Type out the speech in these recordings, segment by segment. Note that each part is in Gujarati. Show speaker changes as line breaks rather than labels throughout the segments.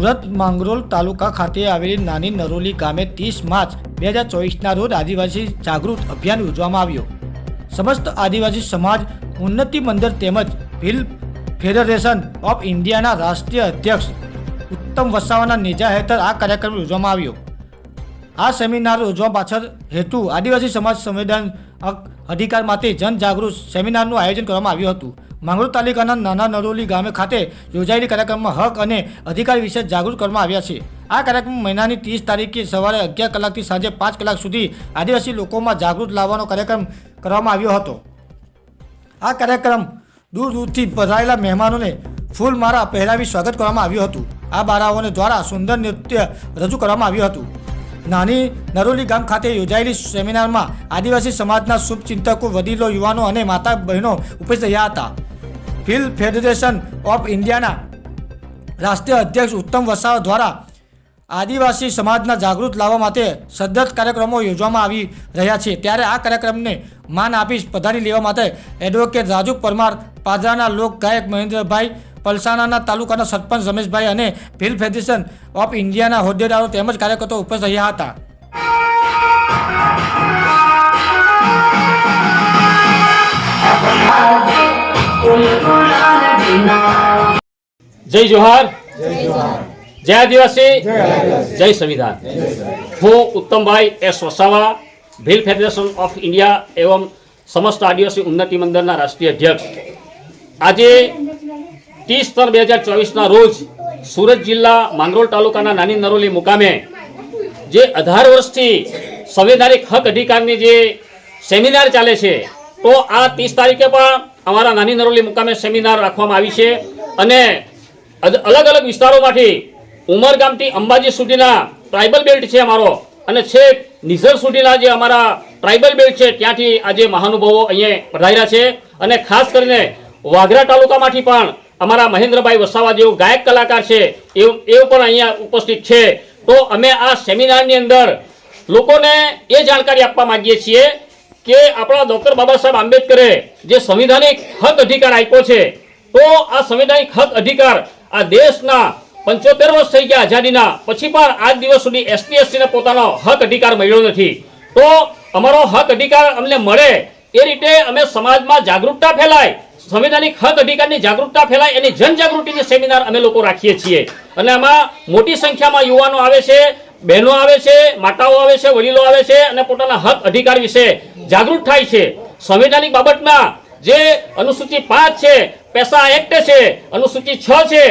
સુરત માંગરોલ તાલુકા ખાતે આવેલી નાની નરોલી ગામે ત્રીસ માર્ચ બે હજાર ચોવીસના રોજ આદિવાસી જાગૃત અભિયાન યોજવામાં આવ્યો. સમસ્ત આદિવાસી સમાજ ઉન્નતિ મંદિર તેમજ ભીલ ફેડરેશન ઓફ ઇન્ડિયાના રાષ્ટ્રીય અધ્યક્ષ ઉત્તમ વસાવાના નેજા હેઠળ આ કાર્યક્રમ યોજવામાં આવ્યો. આ સેમિનાર યોજવા પાછળ હેતુ આદિવાસી સમાજ સંવિધાન હક અધિકાર માટે જનજાગૃત સેમિનારનું આયોજન કરવામાં આવ્યું હતું. માંગરોળ તાલુકાના નાના નરોલી ગામે ખાતે યોજાયેલી કાર્યક્રમમાં હક અને અધિકાર વિશે જાગૃત કરવામાં આવ્યા છે. આ કાર્યક્રમ મહિનાની ત્રીસ તારીખે સવારે અગિયાર કલાકથી સાંજે પાંચ કલાક સુધી આદિવાસી લોકોમાં જાગૃત લાવવાનો કાર્યક્રમ કરવામાં આવ્યો હતો. આ કાર્યક્રમ દૂર દૂરથી ભરાયેલા મહેમાનોને ફૂલમાળા પહેરાવી સ્વાગત કરવામાં આવ્યું હતું. આ બાળાઓને દ્વારા સુંદર નૃત્ય રજૂ કરવામાં આવ્યું હતું. નાની નરોલી ગામ ખાતે યોજાયેલી સેમિનારમાં આદિવાસી સમાજના શુભચિંતકો વડીલો, યુવાનો અને માતા બહેનો ઉપસ્થિત રહ્યા હતા. ફિલ્મ ફેડરેશન ઓફ ઇન્ડિયાના રાષ્ટ્રીય અધ્યક્ષ ઉત્તમ વસાવા દ્વારા આદિવાસી સમાજના જાગૃત લાવવા માટે સદ્ધત કાર્યક્રમો યોજવામાં આવી રહ્યા છે. ત્યારે આ કાર્યક્રમને માન આપી પધારી લેવા માટે એડવોકેટ રાજુ પરમાર પાદરાના લોક ગાયક મહેન્દ્રભાઈ પલસાણાના તાલુકાના સરપંચ રમેશભાઈ અને ફિલ્મ ફેડરેશન ઓફ ઇન્ડિયાના હોદ્દેદારો તેમજ કાર્યકર્તાઓ ઉપસ્થિત રહ્યા હતા.
જય જોહાર. જય આદિવાસી. જય સંવિધાન. હું Uttambhai S Vasava Bhil federation of India એવમ સમસ્ત આદિવાસી ઉન્નતિ મંડળના રાષ્ટ્રીય અધ્યક્ષ. આજે ત્રીસ ત્રણ બે હજાર ચોવીસના રોજ સુરત જિલ્લા માંગરોળ તાલુકાના નાની નરોલી મુકામે જે અઢાર વર્ષથી સંવૈધાનિક હક અધિકારની જે સેમિનાર ચાલે છે, તો આ ત્રીસ તારીખે પણ અમારા નાની નરોલી મુકામે સેમિનાર રાખવામાં આવી છે અને અલગ અલગ વિસ્તારોમાંથી ઉમરગામથી અંબાજી સુધીના ટ્રાઇબલ બેલ્ટ છે અમારો અને છેક નિઝર સુધીના જે અમારા ટ્રાઇબલ બેલ્ટ છે, ત્યાંથી આજે મહાનુભાવો અહીંયા પધાર્યા છે અને ખાસ કરીને વાઘરા તાલુકામાંથી પણ અમારા મહેન્દ્રભાઈ વસાવા જેવો ગાયક કલાકાર છે એવું એવું પણ અહીંયા ઉપસ્થિત છે. તો અમે આ સેમિનારની અંદર લોકોને એ જાણકારી આપવા માંગીએ છીએ કે આપણા ડૉક્ટર બાબા સાહેબ આંબેડકરે જે સંવિધાનિક હક અધિકાર આપ્યો છે, તો આ સંવિધાનિક હક અધિકાર આ દેશના પંચોતેર વર્ષ થઈ ગયા આઝાદીના, પછી પણ આજ દિવસ સુધી એસટી એસટીને પોતાનો હક અધિકાર મળ્યો નથી. તો અમારો હક અધિકાર અમને મળે એ રીતે અમે સમાજમાં જાગૃતતા ફેલાય સંવિધાનિક હક અધિકારની જાગૃતતા ફેલાય એની જનજાગૃતિની સેમિનાર અમે લોકો રાખીએ છીએ. અને આમાં મોટી સંખ્યામાં યુવાનો આવે છે, બહેનો આવે છે, માતાઓ આવે છે, વડીલો આવે છે અને પોતાના હક અધિકાર વિશે જાગૃત થાય છે. સંવિધાનિક બાબતમાં જે અનુસૂચિ પાંચ છે, પૈસા એક્ટ છે, અનુસૂચિ છ છે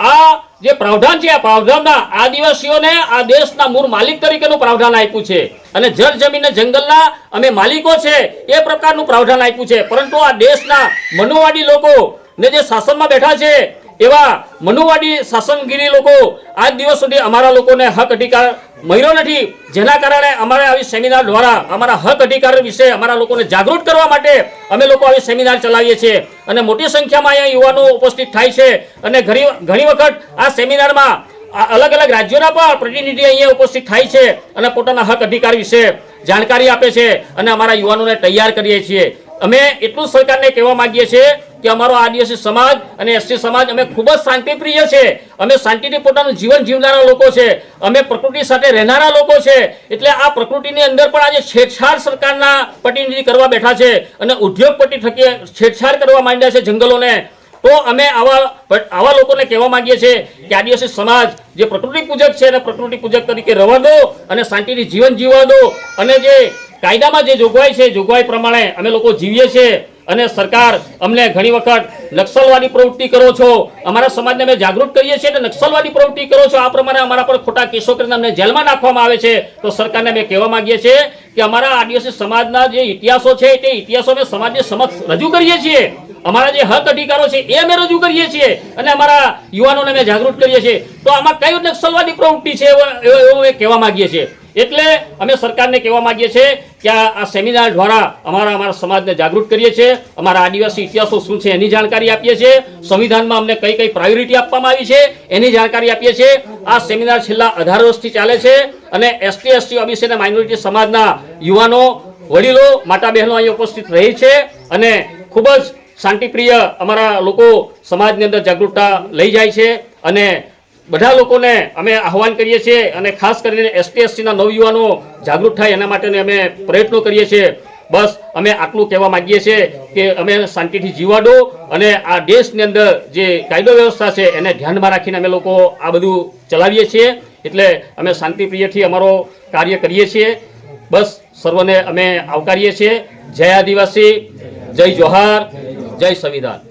આ જે પ્રાવધાન છે, આ પ્રાવધાનના આદિવાસીઓને આ દેશના મૂળ માલિક તરીકેનું પ્રાવધાન આપ્યું છે. અને જળ જમીન જંગલના અમે માલિકો છે, એ પ્રકારનું પ્રાવધાન આપ્યું છે. પરંતુ આ દેશના મનુવાદી લોકો ને જે શાસનમાં બેઠા છે એવા મનુવાદી શાસનગીરી લોકો આજ દિવસ સુધી અમારા લોકોને હક અધિકાર મળ્યો નથી. જેના કારણે અમારે આવી સેમિનાર દ્વારા અમારા હક અધિકાર વિશે અમારા લોકોને જાગૃત કરવા માટે અમે લોકો આવી સેમિનાર ચલાવીએ છીએ. અને મોટી સંખ્યામાં અહીંયા યુવાનો ઉપસ્થિત થાય છે. અને ઘણી ઘણી વખત આ સેમિનારમાં અલગ અલગ રાજ્યોના પણ પ્રતિનિધિ અહીંયા ઉપસ્થિત થાય છે અને પોતાના હક અધિકાર વિશે જાણકારી આપે છે અને અમારા યુવાનોને તૈયાર કરીએ છીએ. અમે એટલું સરકારને કહેવા માગીએ છીએ કે અમારો આદિવાસી સમાજ અને એસટી સમાજ, અમે ખૂબ જ શાંતિપ્રિય છે. અમે શાંતિથી પોતાનું જીવન જીવનારા લોકો છે. અમે પ્રકૃતિ સાથે રહેનારા લોકો છે. એટલે આ પ્રકૃતિની અંદર પણ આજે છેડછાડ સરકારના પ્રતિનિધિ કરવા બેઠા છે અને ઉદ્યોગપતિ થકી છેડછાડ કરવા માંડ્યા છે જંગલોને. તો અમે આવા આવા લોકોને કહેવા માંગીએ છીએ કે આદિવાસી સમાજ જે પ્રકૃતિ પૂજક છે અને પ્રકૃતિ પૂજક તરીકે રહેવા દો અને શાંતિથી જીવન જીવવા દો. અને જે કાયદામાં જે જોગવાઈ છે, જોગવાઈ પ્રમાણે અમે લોકો જીવીએ છીએ. અને સરકાર અમને ઘણી વખત નક્સલવાદી પ્રવૃત્તિ કરો છો, અમારા સમાજને અમે જાગૃત કરીએ છીએ અને નક્સલવાદી પ્રવૃત્તિ કરો છો, આ પ્રમાણે અમારા પર ખોટા કેસો કરીને અમને જેલમાં નાખવામાં આવે છે. તો સરકારને અમે કહેવા માંગીએ છીએ કે અમારા આદિવાસી સમાજના જે ઇતિહાસો છે, તે ઇતિહાસો અમે સમાજની સમક્ષ રજૂ કરીએ છીએ. અમારા જે હક અધિકારો છે, એ અમે રજૂ કરીએ છીએ અને અમારા યુવાનોને અમે જાગૃત કરીએ છીએ. તો આમાં કઈ નક્સલવાદી પ્રવૃત્તિ છે, એવું કહેવા માંગીએ છીએ. એટલે અમે સરકારને કહેવા માંગીએ છીએ કે આ સેમિનાર દ્વારા અમારા અમારા સમાજને જાગૃત કરીએ છીએ, અમારા આદિવાસી ઇતિહાસો શું છે એની જાણકારી આપીએ છીએ, સંવિધાનમાં અમને કઈ કઈ પ્રાયોરિટી આપવામાં આવી છે એની જાણકારી આપીએ છીએ. આ સેમિનાર છેલ્લા અઢાર વર્ષથી ચાલે છે અને એસટી એસટી ઓબીસી અને માઇનોરિટી સમાજના યુવાનો, વડીલો, માતા બહેનો અહીં ઉપસ્થિત રહી છે અને ખૂબ જ શાંતિપ્રિય અમારા લોકો સમાજની અંદર જાગૃતતા લઈ જાય છે અને બધા લોકોને અમે આહવાન કરીએ છીએ અને ખાસ કરીને એસટી એસસીના નવયુવાનો જાગૃત થાય એના માટેને અમે પ્રયત્નો કરીએ છીએ. બસ, અમે આટલું કહેવા માંગીએ છીએ કે અમે શાંતિથી જીવા દો અને આ દેશની અંદર જે કાયદો વ્યવસ્થા છે એને ધ્યાનમાં રાખીને અમે લોકો આ બધું ચલાવીએ છીએ. એટલે અમે શાંતિપ્રિયથી અમારો કાર્ય કરીએ છીએ. બસ, સર્વને અમે આવકારીએ છીએ. જય આદિવાસી, જય જોહાર, જય સંવિધાન.